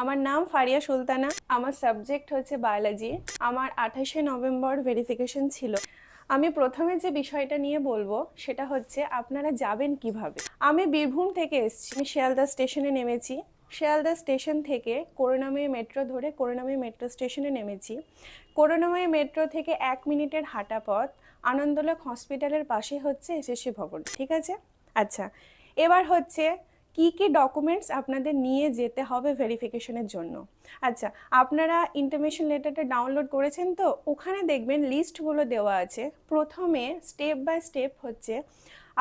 আমার নাম ফারিয়া সুলতানা। আমার সাবজেক্ট হচ্ছে বায়োলজি আমার আঠাশে নভেম্বর ভেরিফিকেশন ছিল। আমি প্রথমে যে বিষয়টা নিয়ে বলব, সেটা হচ্ছে আপনারা যাবেন কীভাবে? আমি বীরভূম থেকে এসেছি। আমি শিয়ালদা স্টেশনে নেমেছি। শিয়ালদা স্টেশন থেকে করুণাময়ী মেট্রো ধরে করুণাময়ী মেট্রো স্টেশনে নেমেছি। করুণাময়ী মেট্রো থেকে এক মিনিটের হাঁটা পথ আনন্দলোক হসপিটালের পাশে হচ্ছে এসএসসি ভবন, ঠিক আছে? আচ্ছা এবার হচ্ছে কি কি ডকুমেন্টস আপনাদের নিয়ে যেতে হবে ভেরিফিকেশনের জন্য? আচ্ছা আপনারা ইন্টারমেশন লেটারটা ডাউনলোড করেছেন তো? ওখানে দেখবেন লিস্টগুলো দেওয়া আছে। প্রথমে স্টেপ বাই স্টেপ হচ্ছে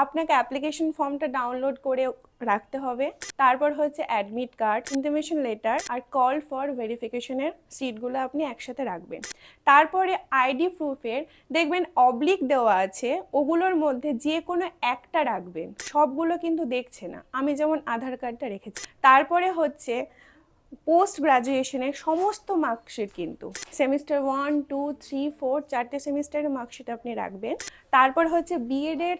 আপনাকে অ্যাপ্লিকেশন ফর্মটা ডাউনলোড করে রাখতে হবে। তারপর হচ্ছে অ্যাডমিট কার্ড ইন্টিমেশন লেটার আর কল ফর ভেরিফিকেশনের সিটগুলো আপনি একসাথে রাখবেন। তারপরে আইডি প্রুফের দেখবেন অবলিক দেওয়া আছে, ওগুলোর মধ্যে যে কোনো একটা রাখবেন। সবগুলো কিন্তু দেখছে না। আমি যেমন আধার কার্ডটা রেখেছি। তারপরে হচ্ছে পোস্ট গ্রাজুয়েশনের সমস্ত মার্কশিট কিন্তু। Semester one two three four চারটে সেমিস্টারের মার্কশিট আপনি রাখবেন। তারপর হচ্ছে বিএডের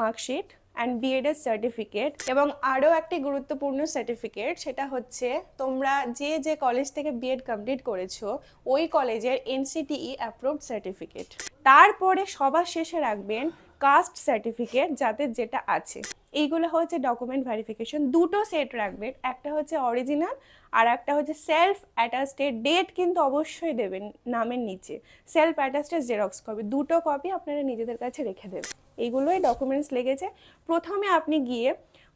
মার্কশিট অ্যান্ড বিএডের সার্টিফিকেট এবং আরও একটি গুরুত্বপূর্ণ সার্টিফিকেট সেটা হচ্ছে তোমরা যে যে কলেজ থেকে বিএড কমপ্লিট করেছ, ওই কলেজের এনসিটিই অ্যাপ্রুভড সার্টিফিকেট তারপরে সবার শেষে রাখবেন কাস্ট সার্টিফিকেট যাদের যেটা আছে। এইগুলো হচ্ছে ডকুমেন্ট ভেরিফিকেশন দুটো সেট রাখবেন একটা হচ্ছে অরিজিনাল আর একটা হচ্ছে সেলফ অ্যাটাস্টেড ডেট কিন্তু অবশ্যই দেবেন নামের নিচে। সেলফ অ্যাটাস্টেড জেরক্স কপি দুটো কপি আপনারা নিজেদের কাছে রেখে দেবেন। এইগুলোই ডকুমেন্টস লেগেছে। প্রথমে আপনি গিয়ে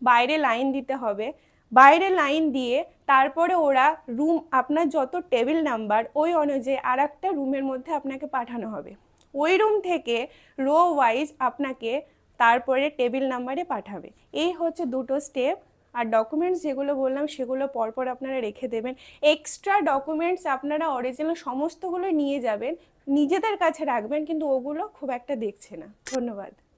বাইরে লাইন দিতে হবে। বাইরে লাইন দিয়ে তারপরে ওরা রুম আপনার যত টেবিল নাম্বার ওই অনুযায়ী আর একটা রুমের মধ্যে আপনাকে পাঠানো হবে। ওই রুম থেকে রো ওয়াইজ আপনাকে তারপরে টেবিল নাম্বারে পাঠাবে। এই হচ্ছে দুটো স্টেপ আর ডকুমেন্টস যেগুলো বললাম, সেগুলো পরপর আপনারা রেখে দেবেন। এক্সট্রা ডকুমেন্টস আপনারা অরিজিনাল সমস্তগুলো নিয়ে যাবেন। নিজেদের কাছে রাখবেন, কিন্তু ওগুলো খুব একটা দেখছে না। ধন্যবাদ।